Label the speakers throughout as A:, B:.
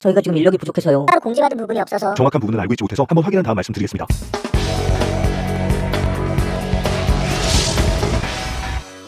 A: 저희가 지금 인력이 부족해서요.
B: 따로 공지받은 부분이 없어서
C: 정확한 부분은 알고 있지 못해서 한번 확인한 다음 말씀드리겠습니다.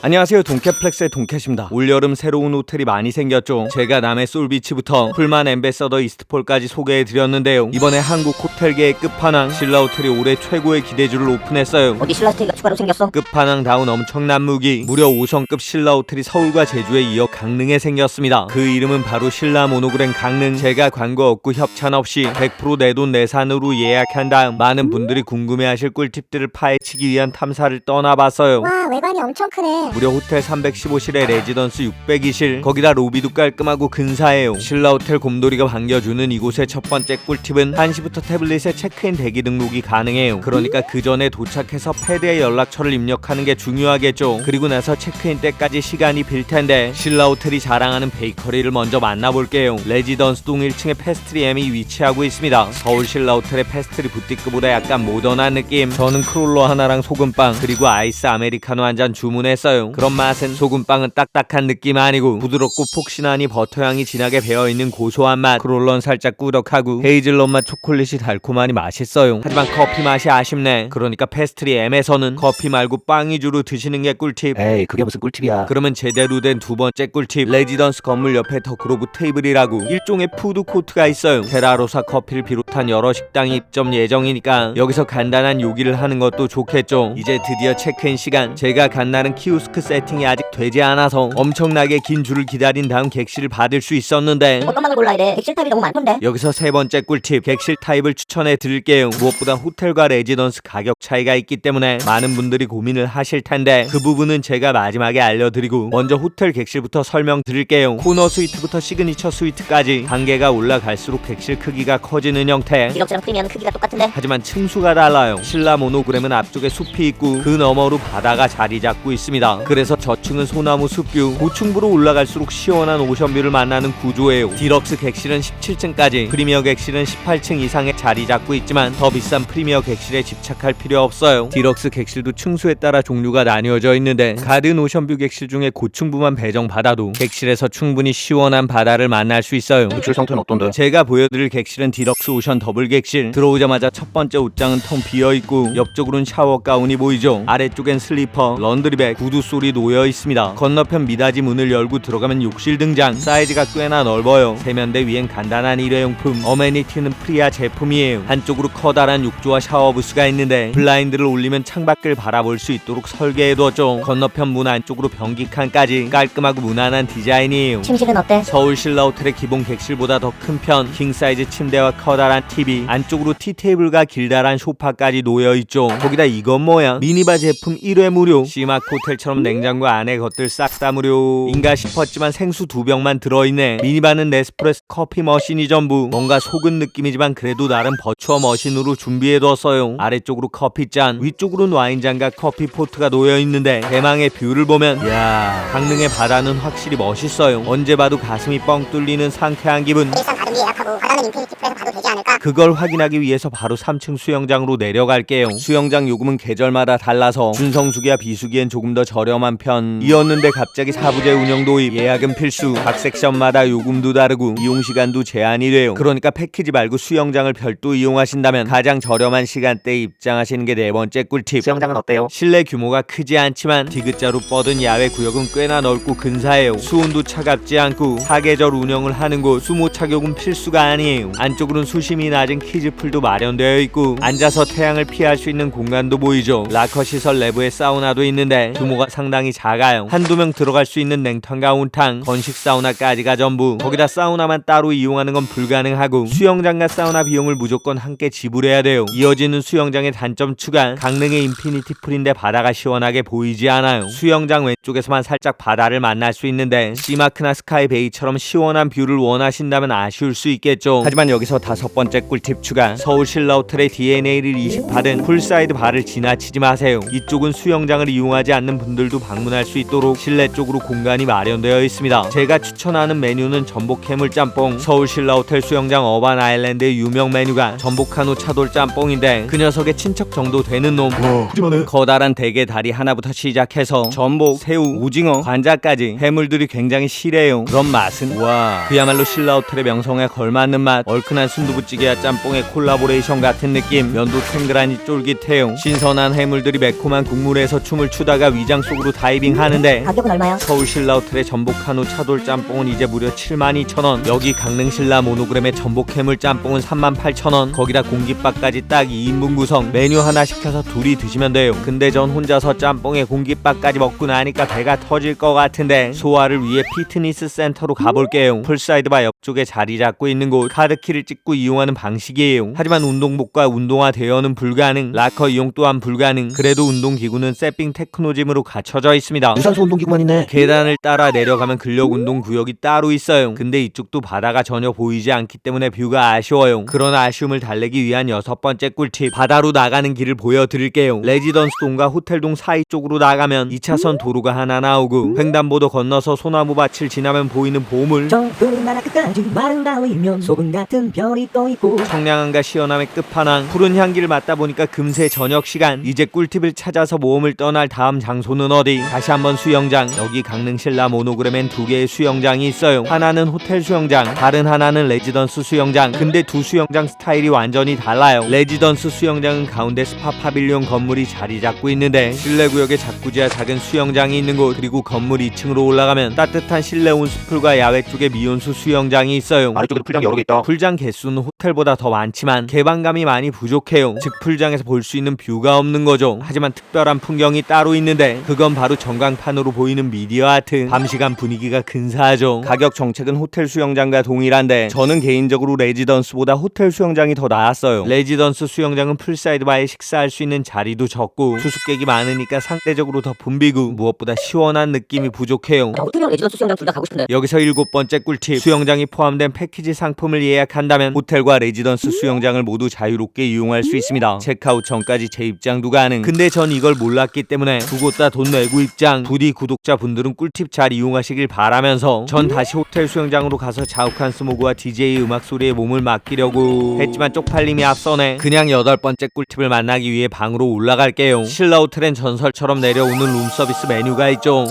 D: 안녕하세요. 동캐플렉스의 동캐십니다. 올여름 새로운 호텔이 많이 생겼죠. 제가 남해 솔비치부터 풀만 엠베서더 이스트폴까지 소개해드렸는데요. 이번에 한국 호텔계의 끝판왕 신라호텔이 올해 최고의 기대주를 오픈했어요.
A: 어디 신라스테이가 추가로 생겼어?
D: 끝판왕 다운 엄청난 무기 무려 5성급 신라호텔이 서울과 제주에 이어 강릉에 생겼습니다. 그 이름은 바로 신라 모노그램 강릉. 제가 광고 없고 협찬 없이 100% 내돈 내산으로 예약한 다음 많은 분들이 궁금해하실 꿀팁들을 파헤치기 위한 탐사를 떠나봤어요.
B: 와 외관이 엄청 크네
D: 무려 호텔 315실에 레지던스 602실 거기다 로비도 깔끔하고 근사해요. 신라호텔 곰돌이가 반겨주는 이곳의 첫 번째 꿀팁은 1시부터 태블릿에 체크인 대기 등록이 가능해요. 그러니까 그 전에 도착해서 패드에 연락처를 입력하는 게 중요하겠죠. 그리고 나서 체크인 때까지 시간이 빌 텐데 신라호텔이 자랑하는 베이커리를 먼저 만나볼게요. 레지던스 동 1층에 패스트리 M이 위치하고 있습니다. 서울 신라호텔의 패스트리 부티크보다 약간 모던한 느낌. 저는 크롤러 하나랑 소금빵 그리고 아이스 아메리카노 한 잔 주문했어요 그런 맛은 소금빵은 딱딱한 느낌 아니고 부드럽고 폭신하니 버터향이 진하게 배어있는 고소한 맛. 크롤러는 살짝 꾸덕하고 헤이즐넛 맛 초콜릿이 달콤하니 맛있어요. 하지만 커피 맛이 아쉽네. 그러니까 패스트리 M에서는 커피 말고 빵 위주로 드시는 게 꿀팁.
C: 에이 그게 무슨 꿀팁이야.
D: 그러면 제대로 된 두 번째 꿀팁. 레지던스 건물 옆에 더 그로브 테이블이라고 일종의 푸드 코트가 있어요. 테라로사 커피를 비롯한 여러 식당이 입점 예정이니까 여기서 간단한 요기를 하는 것도 좋겠죠. 이제 드디어 체크인 시간. 제가 간 날은 키오스 크 세팅이 아직 되지 않아서 엄청나게 긴 줄을 기다린 다음 객실을 받을 수 있었는데
A: 어떤 방을 골라야 돼? 객실 타입이 너무 많던데?
D: 여기서 세 번째 꿀팁 객실 타입을 추천해 드릴게요 무엇보다 호텔과 레지던스 가격 차이가 있기 때문에 많은 분들이 고민을 하실 텐데 그 부분은 제가 마지막에 알려드리고 먼저 호텔 객실부터 설명드릴게요 코너 스위트부터 시그니처 스위트까지 단계가 올라갈수록 객실 크기가 커지는 형태
A: 디럭스랑 프리미엄 크기가 똑같은데?
D: 하지만 층수가 달라요. 신라 모노그램은 앞쪽에 숲이 있고 그 너머로 바다가 자리 잡고 있습니다. 그래서 저층은 소나무 숲뷰, 고층부로 올라갈수록 시원한 오션뷰를 만나는 구조예요. 디럭스 객실은 17층까지, 프리미어 객실은 18층 이상에 자리 잡고 있지만 더 비싼 프리미어 객실에 집착할 필요 없어요. 디럭스 객실도 층수에 따라 종류가 나뉘어져 있는데 가든 오션뷰 객실 중에 고층부만 배정받아도 객실에서 충분히 시원한 바다를 만날 수 있어요.
C: 노출 상태는 어떤데?
D: 제가 보여드릴 객실은 디럭스 오션 더블 객실 들어오자마자 첫 번째 옷장은 텅 비어 있고 옆쪽으로는 샤워 가운이 보이죠 아래쪽엔 슬리퍼, 런드리백, 구두 솔이 놓여 있습니다. 건너편 미닫이 문을 열고 들어가면 욕실 등장. 사이즈가 꽤나 넓어요. 세면대 위엔 간단한 일회용품. 어메니티는 프리아 제품이에요. 한쪽으로 커다란 욕조와 샤워 부스가 있는데 블라인드를 올리면 창밖을 바라볼 수 있도록 설계해 두었죠. 건너편 문 안쪽으로 변기 칸까지 깔끔하고 무난한 디자인이에요.
A: 침실은 어때?
D: 서울 신라 호텔의 기본 객실보다 더 큰 편, 킹 사이즈 침대와 커다란 TV, 안쪽으로 티 테이블과 길다란 소파까지 놓여 있죠. 거기다 이건 뭐야? 미니바 제품 1회 무료. 시마크 호텔처럼 냉장고 안에 것들 싹 다 무료인가 싶었지만 생수 두 병만 들어있네. 미니바는 네스프레소 커피 머신이 전부. 뭔가 속은 느낌이지만 그래도 나름 버추어 머신으로 준비해뒀어요. 아래쪽으로 커피잔, 위쪽으로는 와인잔과 커피 포트가 놓여 있는데 대망의 뷰를 보면 이야 강릉의 바다는 확실히 멋있어요. 언제 봐도 가슴이 뻥 뚫리는 상쾌한 기분.
B: 일산 가든비 예약하고 바다는 인피니티 풀에서 봐도 되지 않을까
D: 그걸 확인하기 위해서 바로 3층 수영장으로 내려갈게요. 수영장 요금은 계절마다 달라서 준성수기와 비수기엔 조금 더 저 렴한 편이었는데 갑자기 사부제 운영 도입 예약은 필수 각 섹션마다 요금도 다르고 이용 시간도 제한이 돼요. 그러니까 패키지 말고 수영장을 별도 이용하신다면 가장 저렴한 시간대에 입장하시는 게 네 번째 꿀팁.
C: 수영장은 어때요?
D: 실내 규모가 크지 않지만 디귿자로 뻗은 야외 구역은 꽤나 넓고 근사해요. 수온도 차갑지 않고 사계절 운영을 하는 곳 수모 착용은 필수가 아니에요. 안쪽으로는 수심이 낮은 키즈풀도 마련되어 있고 앉아서 태양을 피할 수 있는 공간도 보이죠. 라커 시설 내부에 사우나도 있는데 규모가 상당히 작아요. 한두 명 들어갈 수 있는 냉탕과 온탕, 건식 사우나까지가 전부. 거기다 사우나만 따로 이용하는 건 불가능하고 수영장과 사우나 비용을 무조건 함께 지불해야 돼요. 이어지는 수영장의 단점 추가. 강릉의 인피니티 풀인데 바다가 시원하게 보이지 않아요. 수영장 왼쪽에서만 살짝 바다를 만날 수 있는데 시마크나 스카이 베이처럼 시원한 뷰를 원하신다면 아쉬울 수 있겠죠. 하지만 여기서 다섯 번째 꿀팁 추가. 서울 신라 호텔의 DNA를 이식받은 풀사이드 바를 지나치지 마세요. 이쪽은 수영장을 이용하지 않는 분들 분들도 방문할 수 있도록 실내 쪽으로 공간이 마련되어 있습니다. 제가 추천하는 메뉴는 전복 해물 짬뽕, 서울 신라 호텔 수영장 어반 아일랜드의 유명 메뉴가 전복 한우 차돌 짬뽕인데 그 녀석의 친척 정도 되는 놈.
C: 와
D: 커다란 대게 다리 하나부터 시작해서 전복, 새우, 오징어, 관자까지 해물들이 굉장히 실해요. 그런 맛은 와 그야말로 신라 호텔의 명성에 걸맞는 맛. 얼큰한 순두부찌개와 짬뽕의 콜라보레이션 같은 느낌. 면도 탱글하니 쫄깃해요. 신선한 해물들이 매콤한 국물에서 춤을 추다가 위장 속으로 다이빙 하는데
A: 가격은 얼마요?
D: 서울 신라 호텔의 전복 한우 차돌 짬뽕은 이제 무려 72,000원. 여기 강릉 신라 모노그램의 전복 해물 짬뽕은 38,000원. 거기다 공깃밥까지 딱 2인분 구성. 메뉴 하나 시켜서 둘이 드시면 돼요. 근데 전 혼자서 짬뽕에 공깃밥까지 먹고 나니까 배가 터질 것 같은데 소화를 위해 피트니스 센터로 가볼게요. 풀사이드바 옆쪽에 자리 잡고 있는 곳 카드키를 찍고 이용하는 방식이에요. 하지만 운동복과 운동화 대여는 불가능. 라커 이용 또한 불가능. 그래도 운동기구는 세핑 테크노짐으로 갖춰져 있습니다.
C: 유산소 운동기구만 있네
D: 계단을 따라 내려가면 근력 운동 구역이 따로 있어요. 근데 이쪽도 바다가 전혀 보이지 않기 때문에 뷰가 아쉬워요. 그런 아쉬움을 달래기 위한 여섯 번째 꿀팁. 바다로 나가는 길을 보여드릴게요. 레지던스 동과 호텔동 사이 쪽으로 나가면 2차선 도로가 하나 나오고 횡단보도 건너서 소나무 밭을 지나면 보이는 보물.
A: 저 푸른 나라 끝까지 마른 바위면 소금 같은 별이 떠 있고
D: 청량함과 시원함의 끝판왕 푸른 향기를 맡다 보니까 금세 저녁 시간 이제 꿀팁을 찾아서 모험을 떠날 다음 장소는 어디? 다시 한번 수영장. 여기 강릉 신라 모노그램엔 두 개의 수영장이 있어요. 하나는 호텔 수영장 다른 하나는 레지던스 수영장. 근데 두 수영장 스타일이 완전히 달라요. 레지던스 수영장은 가운데 스파 파빌리온 건물이 자리 잡고 있는데 실내 구역에 자쿠지와 작은 수영장이 있는 곳. 그리고 건물 2층으로 올라가면 따뜻한 실내 온수풀과 야외 쪽에 미온수 수영장이 있어요.
C: 아래쪽에도 풀장이 여러 개 있다.
D: 풀장 개수는 호텔보다 더 많지만 개방감이 많이 부족해요. 즉 풀장에서 볼 수 있는 뷰가 없는 거죠. 하지만 특별한 풍경이 따로 있는데 그건 바로 전광판으로 보이는 미디어 아트. 밤 시간 분위기가 근사하죠. 가격 정책은 호텔 수영장과 동일한데 저는 개인적으로 레지던스보다 호텔 수영장이 더 나았어요. 레지던스 수영장은 풀사이드 바에 식사할 수 있는 자리도 적고 수수께끼 많으니까 상대적으로 더 붐비고 무엇보다 시원한 느낌이 부족해요.
A: 나 호텔이랑 레지던스 수영장 둘 다 가고 싶은데
D: 여기서 일곱 번째 꿀팁 수영장이 포함된 패키지 상품을 예약한다면 호텔과 레지던스 수영장을 모두 자유롭게 이용할 수 있습니다 체크아웃 전까지 재입장도 가능 근데 전 이걸 몰랐기 때문에 두 곳 다 돈 내고 입장. 부디 구독자분들은 꿀팁 잘 이용하시길 바라면서 전 다시 호텔 수영장으로 가서 자욱한 스모그와 DJ 음악 소리에 몸을 맡기려고 했지만 쪽팔림이 앞서네. 그냥 여덟 번째 꿀팁을 만나기 위해 방으로 올라갈게요. 신라 호텔엔 전설처럼 내려오는 룸서비스 메뉴가 있죠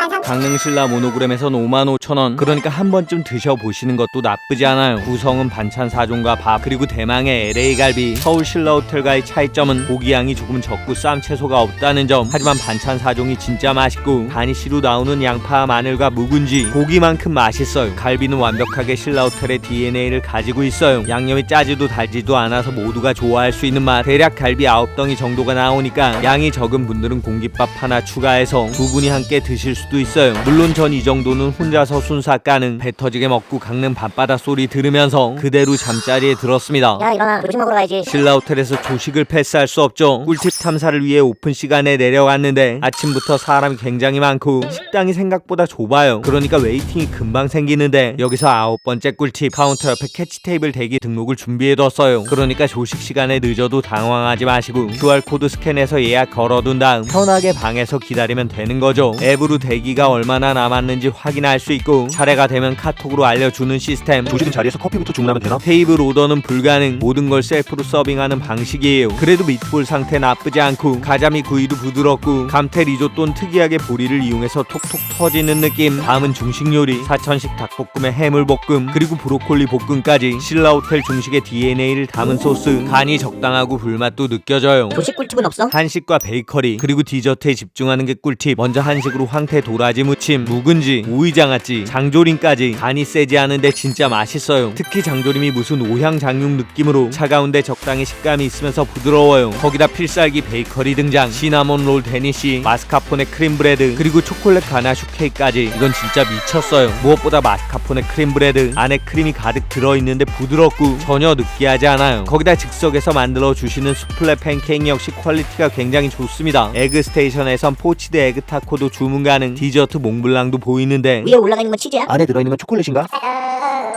B: 7만 9천 원짜리 갈비 반상
D: 강릉 신라 모노그램에선 55,000원. 그러니까 한 번쯤 드셔보시는 것도 나쁘지 않아요. 구성은 반찬 4종과 밥, 그리고 대망의 LA 갈비. 서울 신라 호텔과의 차이점은 고기 양이 조금 적고 쌈 채소가 없다는 점. 하지만 반찬 4종이 진짜 맛있고 가니쉬로 나오는 양파, 마늘과 묵은지, 고기만큼 맛있어요. 갈비는 완벽하게 신라 호텔의 DNA를 가지고 있어요. 양념이 짜지도 달지도 않아서 모두가 좋아할 수 있는 맛. 대략 갈비 9덩이 정도가 나오니까 양이 적은 분들은 공깃밥 하나 추가해서 두 분이 함께 드실 수도 있어요. 물론 전 이 정도는 혼자서 순사 까는 배 터지게 먹고 강릉 밤바다 소리 들으면서 그대로 잠자리에 들었습니다.
A: 야 일어나 조식 먹으러 가야지
D: 신라 호텔에서 조식을 패스할 수 없죠. 꿀팁 탐사를 위해 오픈 시간에 내려갔는데 아침부터 사람이 굉장히 많고 식당이 생각보다 좁아요. 그러니까 웨이팅이 금방 생기는데 여기서 아홉 번째 꿀팁 카운터 옆에 캐치 테이블 대기 등록을 준비해뒀어요. 그러니까 조식 시간에 늦어도 당황하지 마시고 QR 코드 스캔해서 예약 걸어둔 다음 편하게 방에서 기다리면 되는 거죠. 앱으로 대기 가 얼마나 남았는지 확인할 수 있고 차례가 되면 카톡으로 알려주는 시스템.
C: 조식은 자리에서 커피부터 주문하면 되나?
D: 테이블 오더는 불가능. 모든 걸 셀프로 서빙하는 방식이에요. 그래도 밑볼 상태 나쁘지 않고 가자미 구이도 부드럽고 감태 리조또는 특이하게 보리를 이용해서 톡톡 터지는 느낌. 다음은 중식 요리. 사천식 닭볶음에 해물볶음 그리고 브로콜리 볶음까지. 신라 호텔 중식의 DNA를 담은 소스. 간이 적당하고 불맛도 느껴져요.
A: 조식 꿀팁은 없어?
D: 한식과 베이커리 그리고 디저트에 집중하는 게 꿀팁. 먼저 한식으로 황태 도라지 무침 묵은지 오이장아찌 장조림까지 간이 세지 않은데 진짜 맛있어요. 특히 장조림이 무슨 오향 장육 느낌으로 차가운데 적당히 식감이 있으면서 부드러워요. 거기다 필살기 베이커리 등장 시나몬 롤 데니시 마스카포네 크림브레드 그리고 초콜릿 가나슈 케이크까지. 이건 진짜 미쳤어요. 무엇보다 마스카포네 크림브레드 안에 크림이 가득 들어있는데 부드럽고 전혀 느끼하지 않아요. 거기다 즉석에서 만들어 주시는 수플레 팬케이크 역시 퀄리티가 굉장히 좋습니다. 에그 스테이션에선 포치드 에그 타코도 주문 가능 디저트 몽블랑도 보이는데
A: 위에 올라가 있는 건 치즈야?
C: 안에 들어있는 건 초콜릿인가?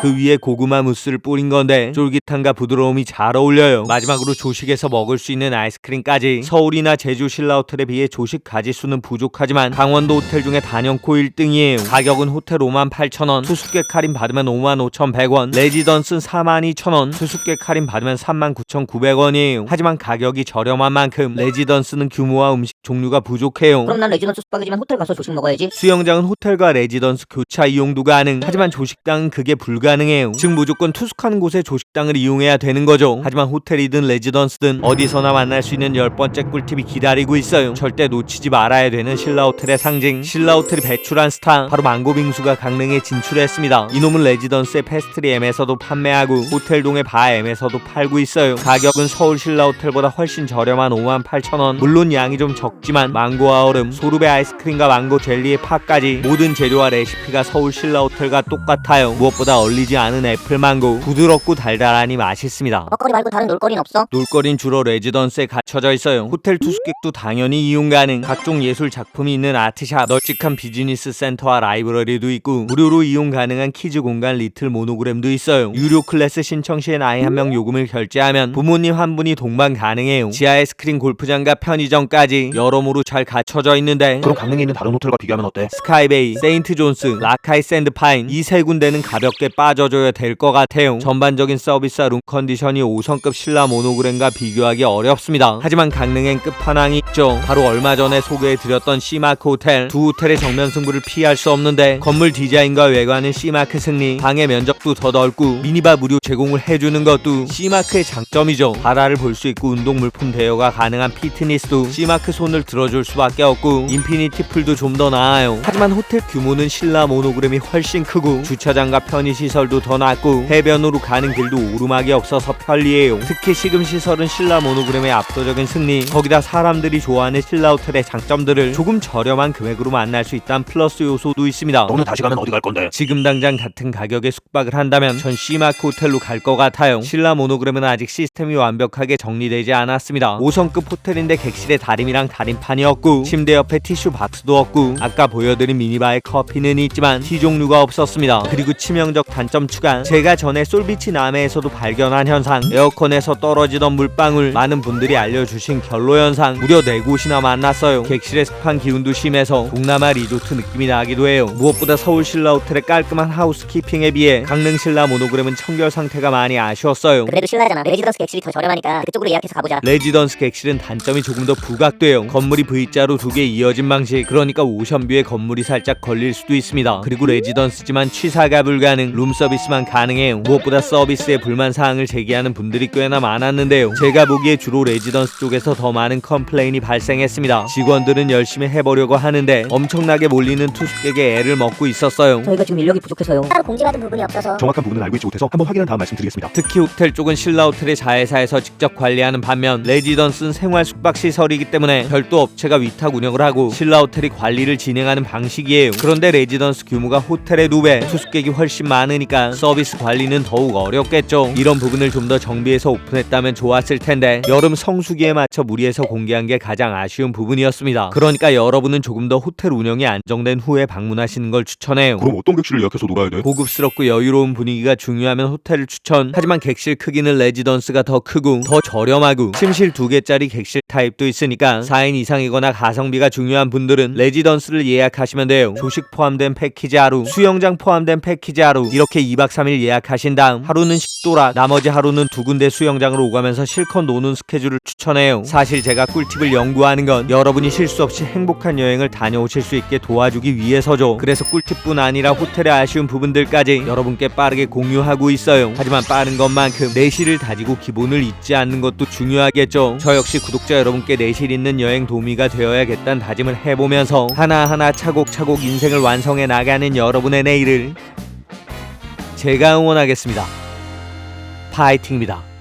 D: 그 위에 고구마 무스를 뿌린 건데 쫄깃함과 부드러움이 잘 어울려요. 마지막으로 조식에서 먹을 수 있는 아이스크림까지 서울이나 제주 신라 호텔에 비해 조식 가지수는 부족하지만 강원도 호텔 중에 단연코 1등이에요. 가격은 호텔 5만 8천 원, 수수께끼 할인 받으면 5만 5,100 원, 레지던스는 4만 2천 원, 수수께끼 할인 받으면 3만 9,900원이에요. 하지만 가격이 저렴한 만큼 레지던스는 규모와 음식 종류가 부족해요.
B: 그럼 난 레지던스 숙박이지만 호텔 가서 조식 먹어야지.
D: 수영장은 호텔과 레지던스 교차 이용도 가능. 하지만 조식당은 그게 불가 능해요. 즉 무조건 투숙하는 곳에 조식당을 이용해야 되는 거죠. 하지만 호텔이든 레지던스든 어디서나 만날 수 있는 열 번째 꿀팁이 기다리고 있어요. 절대 놓치지 말아야 되는 신라 호텔의 상징. 신라 호텔이 배출한 스타 바로 망고 빙수가 강릉에 진출했습니다. 이놈은 레지던스의 페스트리 M에서도 판매하고 호텔동의 바 M에서도 팔고 있어요. 가격은 서울 신라 호텔보다 훨씬 저렴한 5만 8천 원. 물론 양이 좀 적지만 망고와 얼음, 소르베 아이스크림과 망고 젤리의 팥까지 모든 재료와 레시피가 서울 신라 호텔과 똑같아요. 무엇보다 얼리 지 않은 애플 망고, 부드럽고 달달하니 맛있습니다.
B: 먹거리 말고 다른 놀거리는 없어?
D: 놀거리는 주로 레지던스에 갖춰져 있어요. 호텔 투숙객도 당연히 이용 가능. 각종 예술 작품이 있는 아트샵, 널찍한 비즈니스 센터와 라이브러리도 있고 무료로 이용 가능한 키즈 공간 리틀 모노그램도 있어요. 유료 클래스 신청 시엔 아이 한 명 요금을 결제하면 부모님 한 분이 동반 가능해요. 지하에 스크린 골프장과 편의점까지 여러모로 잘 갖춰져 있는데
C: 그럼 강릉에 있는 다른 호텔과 비교하면 어때?
D: 스카이베이, 세인트 존스, 라카이 샌드파인 이 세 군데는 가볍게 빠 져줘야 될 것 같아요. 전반적인 서비스와 룸 컨디션이 5성급 신라 모노그램과 비교하기 어렵습니다. 하지만 강릉엔 끝판왕이 있죠. 바로 얼마 전에 소개해드렸던 C마크 호텔 두 호텔의 정면 승부를 피할 수 없는데 건물 디자인과 외관은 C마크 승리 방의 면적도 더 넓고 미니바 무료 제공을 해주는 것도 C마크의 장점이죠. 바다를 볼 수 있고 운동 물품 대여가 가능한 피트니스도 C마크 손을 들어줄 수밖에 없고 인피니티 풀도 좀 더 나아요. 하지만 호텔 규모는 신라 모노그램이 훨씬 크고 주차장과 편의시설 도더 낮고 해변으로 가는 길도 오르막이 없어서 편리해요. 특히 시금 시설은 신라 모노그램의 압도적인 승리 거기다 사람들이 좋아하는 신라 호텔의 장점들을 조금 저렴한 금액으로 만날 수 있다는 플러스 요소도 있습니다.
C: 너는 다시 가면 어디 갈 건데?
D: 지금 당장 같은 가격에 숙박을 한다면 전 C마크 호텔로 갈 것 같아요. 신라 모노그램은 아직 시스템이 완벽하게 정리되지 않았습니다. 5성급 호텔인데 객실에 다림이랑 다림판이 없고 침대 옆에 티슈 박스도 없고 아까 보여드린 미니바에 커피는 있지만 티 종류가 없었습니다. 그리고 치명적 단점 추가 제가 전에 솔비치 남해에서도 발견한 현상 에어컨에서 떨어지던 물방울 많은 분들이 알려주신 결로 현상 무려 네 곳이나 만났어요. 객실의 습한 기운도 심해서 동남아 리조트 느낌이 나기도 해요. 무엇보다 서울 신라 호텔의 깔끔한 하우스키핑에 비해 강릉 신라 모노그램은 청결 상태가 많이 아쉬웠어요.
B: 그래도 신라잖아. 레지던스 객실이 더 저렴하니까 그쪽으로 예약해서 가보자.
D: 레지던스 객실은 단점이 조금 더 부각돼요. 건물이 V자로 두 개 이어진 방식. 그러니까 오션뷰에 건물이 살짝 걸릴 수도 있습니다. 그리고 레지던스지만 취사가 불가능, 룸 서비스만 가능해요. 무엇보다 서비스에 불만 사항을 제기하는 분들이 꽤나 많았는데요. 제가 보기에 주로 레지던스 쪽에서 더 많은 컴플레인이 발생했습니다. 직원들은 열심히 해보려고 하는데 엄청나게 몰리는 투숙객의 애를 먹고 있었어요.
B: 저희가 지금 인력이 부족해서요. 따로 공지받은 부분이 없어서.
C: 정확한 부분은 알고 있지 못해서 한번 확인한 다음 말씀드리겠습니다.
D: 특히 호텔 쪽은 신라 호텔의 자회사에서 직접 관리하는 반면 레지던스는 생활 숙박 시설이기 때문에 별도 업체가 위탁 운영을 하고 신라 호텔이 관리를 진행하는 방식이에요. 그런데 레지던스 규모가 호텔의 두 배, 투숙객이 훨씬 많으니 까 서비스 관리는 더욱 어렵겠죠. 이런 부분을 좀 더 정비해서 오픈했다면 좋았을 텐데 여름 성수기에 맞춰 무리해서 공개한 게 가장 아쉬운 부분이었습니다. 그러니까 여러분은 조금 더 호텔 운영이 안정된 후에 방문하시는 걸 추천해요.
C: 그럼 어떤 객실을 예약해서 놀아야 돼?
D: 고급스럽고 여유로운 분위기가 중요하면 호텔을 추천. 하지만 객실 크기는 레지던스가 더 크고 더 저렴하고 침실 두 개짜리 객실 타입도 있으니까 4인 이상이거나 가성비가 중요한 분들은 레지던스를 예약하시면 돼요. 조식 포함된 패키지 하루, 수영장 포함된 패키지 하루 이렇게 2박 3일 예약하신 다음 하루는 식도락, 나머지 하루는 두 군데 수영장으로 오가면서 실컷 노는 스케줄을 추천해요. 사실 제가 꿀팁을 연구하는 건 여러분이 실수 없이 행복한 여행을 다녀오실 수 있게 도와주기 위해서죠. 그래서 꿀팁뿐 아니라 호텔의 아쉬운 부분들까지 여러분께 빠르게 공유하고 있어요. 하지만 빠른 것만큼 내실을 다지고 기본을 잊지 않는 것도 중요하겠죠. 저 역시 구독자 여러분께 내실 있는 여행 도우미가 되어야겠다는 다짐을 해보면서 하나하나 차곡차곡 인생을 완성해 나가는 여러분의 내일을 제가 응원하겠습니다. 파이팅입니다.